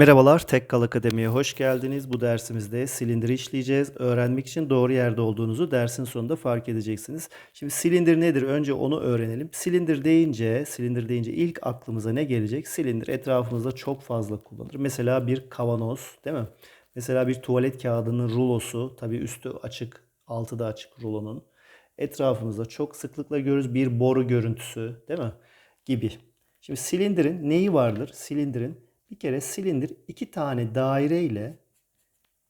Merhabalar, Tekkal Akademi'ye hoş geldiniz. Bu dersimizde silindiri işleyeceğiz. Öğrenmek için doğru yerde olduğunuzu dersin sonunda fark edeceksiniz. Şimdi silindir nedir? Önce onu öğrenelim. Silindir deyince, silindir deyince ilk aklımıza ne gelecek? Silindir etrafımızda çok fazla kullanılır. Mesela bir kavanoz, değil mi? Mesela bir tuvalet kağıdının rulosu, tabii üstü açık, altı da açık rulonun. Etrafımızda çok sıklıkla görürüz bir boru görüntüsü, değil mi? Gibi. Şimdi silindirin neyi vardır? Silindirin bir kere silindir iki tane daire ile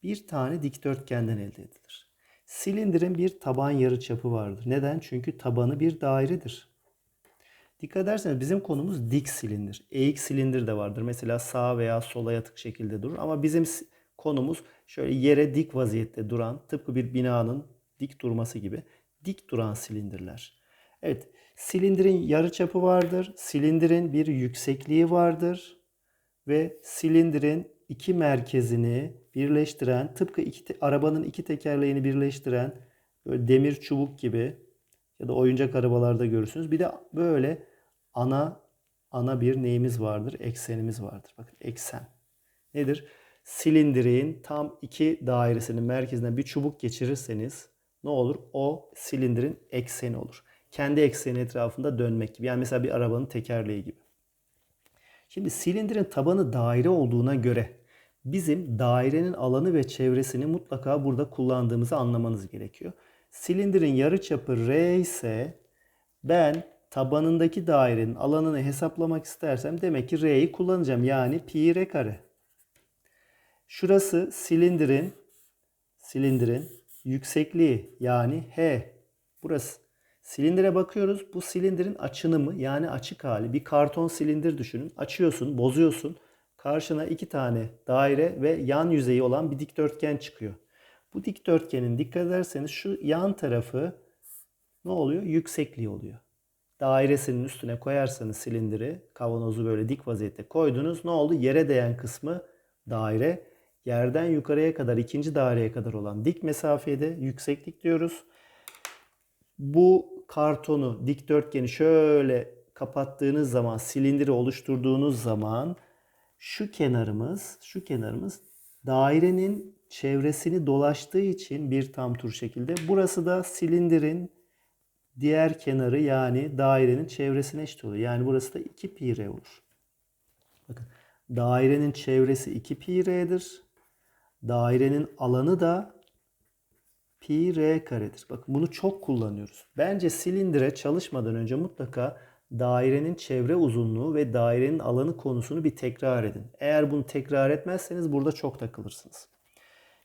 bir tane dikdörtgenden elde edilir. Silindirin bir taban yarıçapı vardır. Neden? Çünkü tabanı bir dairedir. Dikkat ederseniz bizim konumuz dik silindir. Eğik silindir de vardır. Mesela sağa veya sola yatık şekilde durur. Ama bizim konumuz şöyle yere dik vaziyette duran, tıpkı bir binanın dik durması gibi dik duran silindirler. Evet, silindirin yarıçapı vardır. Silindirin bir yüksekliği vardır ve silindirin iki merkezini birleştiren, tıpkı iki arabanın iki tekerleğini birleştiren böyle demir çubuk gibi ya da oyuncak arabalarda görürsünüz. Bir de böyle ana ana bir neyimiz vardır? Eksenimiz vardır. Bakın eksen. Nedir? Silindirin tam iki dairesinin merkezinden bir çubuk geçirirseniz ne olur? O silindirin ekseni olur. Kendi ekseni etrafında dönmek gibi. Yani mesela bir arabanın tekerleği gibi. Şimdi silindirin tabanı daire olduğuna göre bizim dairenin alanı ve çevresini mutlaka burada kullandığımızı anlamanız gerekiyor. Silindirin yarıçapı r ise ben tabanındaki dairenin alanını hesaplamak istersem demek ki r'yi kullanacağım. Yani pi r kare. Şurası silindirin silindirin yüksekliği yani h. Burası. Silindire bakıyoruz. Bu silindirin açınımı yani açık hali. Bir karton silindir düşünün. Açıyorsun, bozuyorsun. Karşına iki tane daire ve yan yüzeyi olan bir dikdörtgen çıkıyor. Bu dikdörtgenin dikkat ederseniz şu yan tarafı ne oluyor? Yüksekliği oluyor. Dairesinin üstüne koyarsanız silindiri, kavanozu böyle dik vaziyette koydunuz. Ne oldu? Yere değen kısmı daire. Yerden yukarıya kadar, ikinci daireye kadar olan dik mesafeye de yükseklik diyoruz bu kartonu, dikdörtgeni şöyle kapattığınız zaman, silindiri oluşturduğunuz zaman şu kenarımız, şu kenarımız dairenin çevresini dolaştığı için bir tam tur şekilde. Burası da silindirin diğer kenarı yani dairenin çevresine eşit oluyor. Yani burası da 2 pi r olur. Bakın dairenin çevresi 2 pi r'dir. Dairenin alanı da pi r karedir. Bakın bunu çok kullanıyoruz. Bence silindire çalışmadan önce mutlaka dairenin çevre uzunluğu ve dairenin alanı konusunu bir tekrar edin. Eğer bunu tekrar etmezseniz burada çok takılırsınız.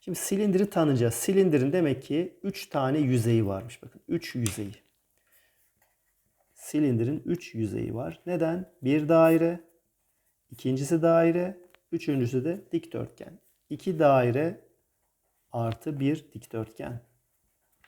Şimdi silindiri tanıyacağız. Silindirin demek ki 3 tane yüzeyi varmış. Bakın 3 yüzeyi. Silindirin 3 yüzeyi var. Neden? Bir daire, ikincisi daire, üçüncüsü de dikdörtgen. 2 daire artı bir dikdörtgen.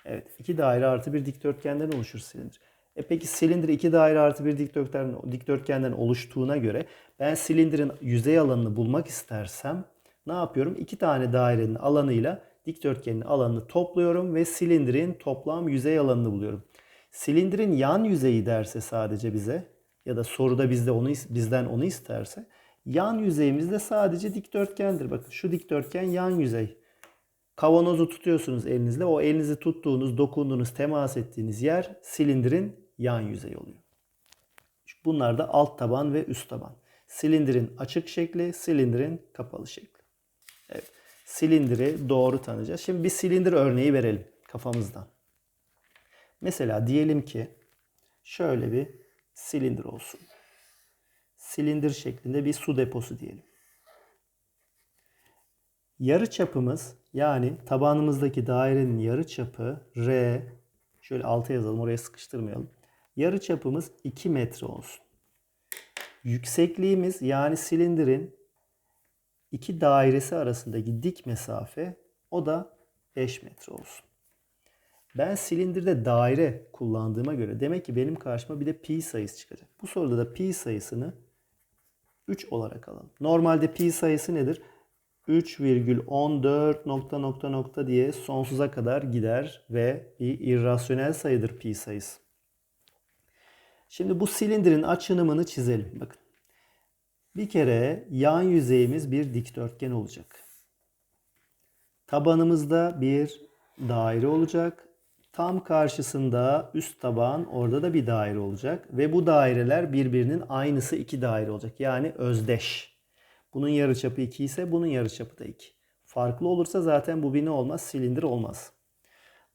Evet, iki daire artı bir dikdörtgenden oluşur silindir. E peki silindir iki daire artı bir dikdörtgen, dikdörtgenden oluştuğuna göre ben silindirin yüzey alanını bulmak istersem ne yapıyorum? İki tane dairenin alanıyla dikdörtgenin alanını topluyorum ve silindirin toplam yüzey alanını buluyorum. Silindirin yan yüzeyi derse sadece bize ya da soruda bizde onu bizden onu isterse yan yüzeyimizde sadece dikdörtgendir. Bakın şu dikdörtgen yan yüzey. Kavanozu tutuyorsunuz elinizle. O elinizi tuttuğunuz, dokunduğunuz, temas ettiğiniz yer silindirin yan yüzeyi oluyor. Bunlar da alt taban ve üst taban. Silindirin açık şekli, silindirin kapalı şekli. Evet. Silindiri doğru tanıyacağız. Şimdi bir silindir örneği verelim kafamızdan. Mesela diyelim ki şöyle bir silindir olsun. Silindir şeklinde bir su deposu diyelim. Yarı çapımız yani tabanımızdaki dairenin yarı çapı R şöyle alta yazalım oraya sıkıştırmayalım. Yarı çapımız 2 metre olsun. Yüksekliğimiz yani silindirin iki dairesi arasındaki dik mesafe o da 5 metre olsun. Ben silindirde daire kullandığıma göre demek ki benim karşıma bir de pi sayısı çıkacak. Bu soruda da pi sayısını 3 olarak alalım. Normalde pi sayısı nedir? 3,14 nokta nokta nokta diye sonsuza kadar gider ve bir irrasyonel sayıdır pi sayısı. Şimdi bu silindirin açınımını çizelim. Bakın. Bir kere yan yüzeyimiz bir dikdörtgen olacak. Tabanımızda bir daire olacak. Tam karşısında üst taban orada da bir daire olacak. Ve bu daireler birbirinin aynısı iki daire olacak. Yani özdeş. Bunun yarıçapı 2 ise bunun yarıçapı da 2. Farklı olursa zaten bu bir ne olmaz? Silindir olmaz.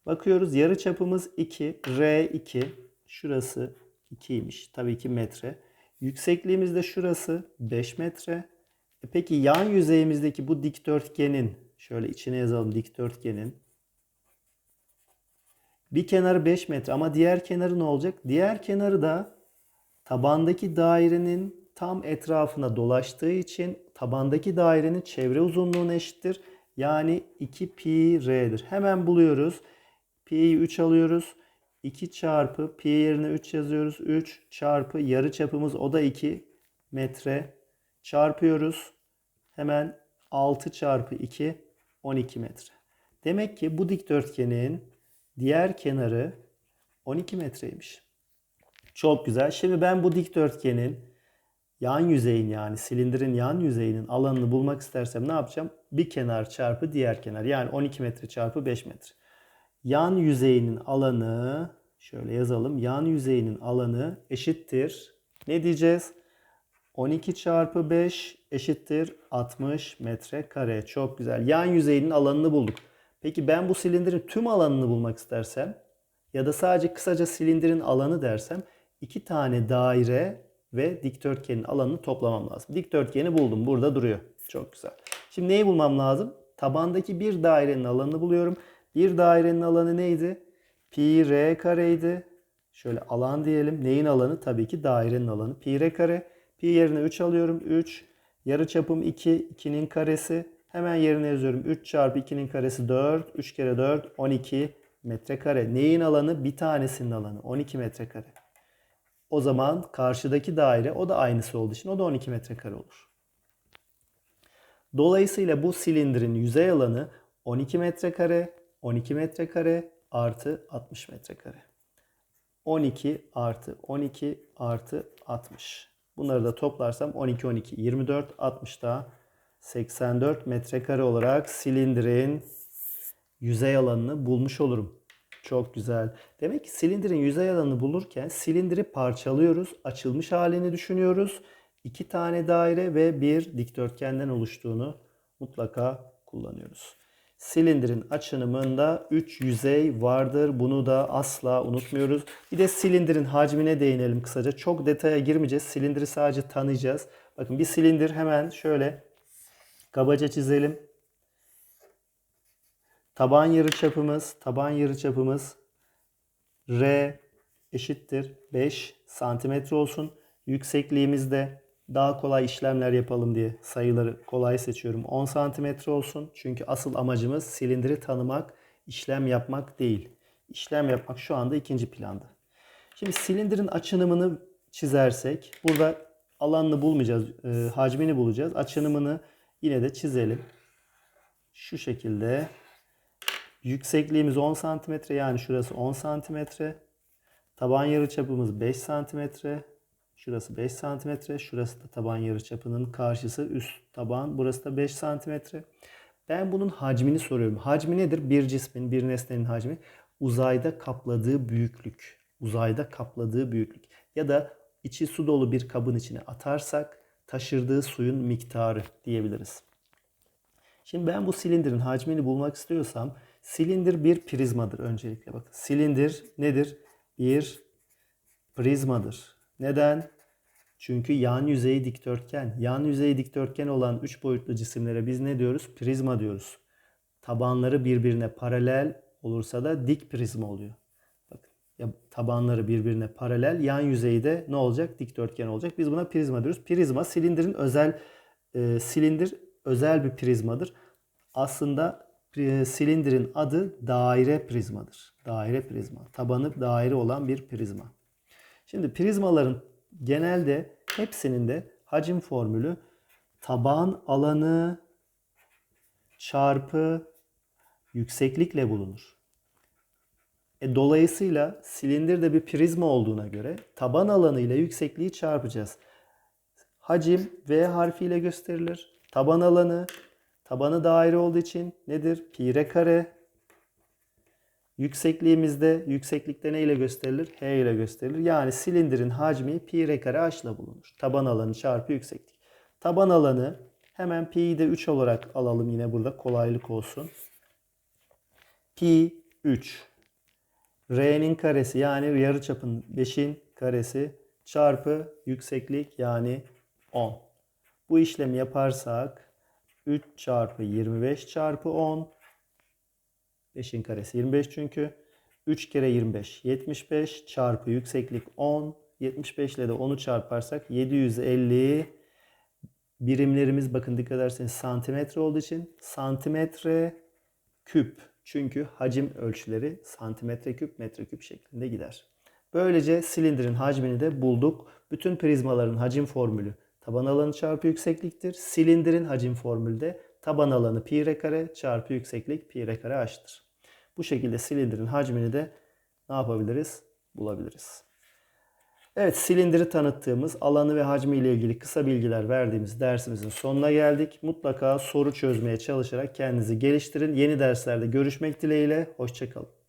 Bakıyoruz yarıçapımız 2. R2. Şurası 2'ymiş. Tabii ki metre. Yüksekliğimiz de şurası 5 metre. E peki yan yüzeyimizdeki bu dikdörtgenin şöyle içine yazalım dikdörtgenin bir kenarı 5 metre ama diğer kenarı ne olacak? Diğer kenarı da tabandaki dairenin tam etrafına dolaştığı için tabandaki dairenin çevre uzunluğuna eşittir. Yani 2 pi r'dir. Hemen buluyoruz. Pi'yi 3 alıyoruz. 2 çarpı pi yerine 3 yazıyoruz. 3 çarpı yarı çapımız o da 2 metre. Çarpıyoruz. Hemen 6 çarpı 2 12 metre. Demek ki bu dikdörtgenin diğer kenarı 12 metreymiş. Çok güzel. Şimdi ben bu dikdörtgenin yan yüzeyin yani silindirin yan yüzeyinin alanını bulmak istersem ne yapacağım? Bir kenar çarpı diğer kenar. Yani 12 metre çarpı 5 metre. Yan yüzeyinin alanı şöyle yazalım. Yan yüzeyinin alanı eşittir. Ne diyeceğiz? 12 çarpı 5 eşittir 60 metre kare. Çok güzel. Yan yüzeyinin alanını bulduk. Peki ben bu silindirin tüm alanını bulmak istersem ya da sadece kısaca silindirin alanı dersem iki tane daire ve dikdörtgenin alanını toplamam lazım. Dikdörtgeni buldum. Burada duruyor. Çok güzel. Şimdi neyi bulmam lazım? Tabandaki bir dairenin alanını buluyorum. Bir dairenin alanı neydi? Pi r kareydi. Şöyle alan diyelim. Neyin alanı? Tabii ki dairenin alanı. Pi r kare. Pi yerine 3 alıyorum. 3. Yarı çapım 2. 2'nin karesi. Hemen yerine yazıyorum. 3 çarpı 2'nin karesi 4. 3 kere 4 12 metrekare. Neyin alanı? Bir tanesinin alanı. 12 metrekare. O zaman karşıdaki daire o da aynısı olduğu için o da 12 metrekare olur. Dolayısıyla bu silindirin yüzey alanı 12 metrekare, 12 metrekare artı 60 metrekare. 12 artı 12 artı 60. Bunları da toplarsam 12, 12, 24, 60 da 84 metrekare olarak silindirin yüzey alanını bulmuş olurum. Çok güzel. Demek ki silindirin yüzey alanını bulurken silindiri parçalıyoruz. Açılmış halini düşünüyoruz. İki tane daire ve bir dikdörtgenden oluştuğunu mutlaka kullanıyoruz. Silindirin açınımında 3 yüzey vardır. Bunu da asla unutmuyoruz. Bir de silindirin hacmine değinelim kısaca. Çok detaya girmeyeceğiz. Silindiri sadece tanıyacağız. Bakın bir silindir hemen şöyle kabaca çizelim. Taban yarıçapımız, taban yarıçapımız R eşittir 5 santimetre olsun. Yüksekliğimizde daha kolay işlemler yapalım diye sayıları kolay seçiyorum. 10 santimetre olsun. Çünkü asıl amacımız silindiri tanımak, işlem yapmak değil. İşlem yapmak şu anda ikinci planda. Şimdi silindirin açınımını çizersek burada alanını bulmayacağız, e, hacmini bulacağız. Açınımını yine de çizelim. Şu şekilde Yüksekliğimiz 10 santimetre yani şurası 10 santimetre. Taban yarıçapımız 5 santimetre. Şurası 5 santimetre. Şurası da taban yarıçapının karşısı üst taban. Burası da 5 santimetre. Ben bunun hacmini soruyorum. Hacmi nedir? Bir cismin, bir nesnenin hacmi uzayda kapladığı büyüklük. Uzayda kapladığı büyüklük. Ya da içi su dolu bir kabın içine atarsak taşırdığı suyun miktarı diyebiliriz. Şimdi ben bu silindirin hacmini bulmak istiyorsam silindir bir prizmadır öncelikle bakın. Silindir nedir? Bir prizmadır. Neden? Çünkü yan yüzeyi dikdörtgen. Yan yüzeyi dikdörtgen olan üç boyutlu cisimlere biz ne diyoruz? Prizma diyoruz. Tabanları birbirine paralel olursa da dik prizma oluyor. Bakın ya tabanları birbirine paralel, yan yüzeyi de ne olacak? Dikdörtgen olacak. Biz buna prizma diyoruz. Prizma silindirin özel e, silindir özel bir prizmadır. Aslında silindirin adı daire prizmadır. Daire prizma. Tabanı daire olan bir prizma. Şimdi prizmaların genelde hepsinin de hacim formülü taban alanı çarpı yükseklikle bulunur. E, dolayısıyla silindir de bir prizma olduğuna göre taban alanı ile yüksekliği çarpacağız. Hacim V harfiyle gösterilir. Taban alanı, tabanı daire olduğu için nedir? Pi r kare. Yüksekliğimizde, yükseklikte ne ile gösterilir? H ile gösterilir. Yani silindirin hacmi pi r kare h ile bulunur. Taban alanı çarpı yükseklik. Taban alanı hemen pi'yi de 3 olarak alalım yine burada kolaylık olsun. Pi 3. R'nin karesi yani yarıçapın 5'in karesi çarpı yükseklik yani 10. Bu işlemi yaparsak 3 çarpı 25 çarpı 10 5'in karesi 25 çünkü. 3 kere 25 75 çarpı yükseklik 10. 75 ile de 10'u çarparsak 750 birimlerimiz bakın dikkat ederseniz santimetre olduğu için santimetre küp. Çünkü hacim ölçüleri santimetre küp metre küp şeklinde gider. Böylece silindirin hacmini de bulduk. Bütün prizmaların hacim formülü taban alanı çarpı yüksekliktir. Silindirin hacim formülü de taban alanı pi r kare çarpı yükseklik pi r kare h'tır. Bu şekilde silindirin hacmini de ne yapabiliriz? Bulabiliriz. Evet, silindiri tanıttığımız alanı ve hacmi ile ilgili kısa bilgiler verdiğimiz dersimizin sonuna geldik. Mutlaka soru çözmeye çalışarak kendinizi geliştirin. Yeni derslerde görüşmek dileğiyle. Hoşçakalın.